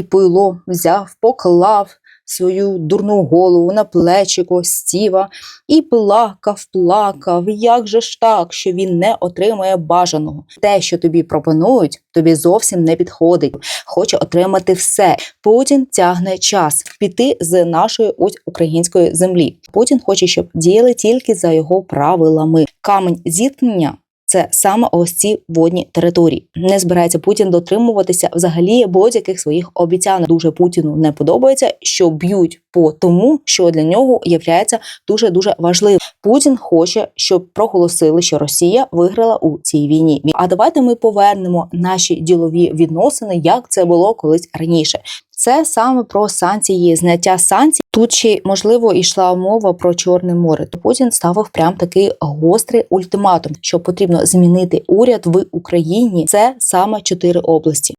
І пило взяв, поклав свою дурну голову на плечико стіва і плакав, плакав. Як же ж так, що він не отримує бажаного? Те, що тобі пропонують, тобі зовсім не підходить. Хоче отримати все. Путін тягне час піти з нашої ось української землі. Путін хоче, щоб діяли тільки за його правилами. Камень зіткнення. Це саме ось ці водні території. Не збирається Путін дотримуватися взагалі будь-яких своїх обіцянок. Дуже Путіну не подобається, що б'ють по тому, що для нього є дуже дуже важливим. Путін хоче, щоб проголосили, що Росія виграла у цій війні. А давайте ми повернемо наші ділові відносини, як це було колись раніше. Це саме про санкції, зняття санкцій. Тут ще можливо йшла мова про Чорне море. То Путін ставив прям такий гострий ультиматум, що потрібно змінити уряд в Україні. Це саме чотири області.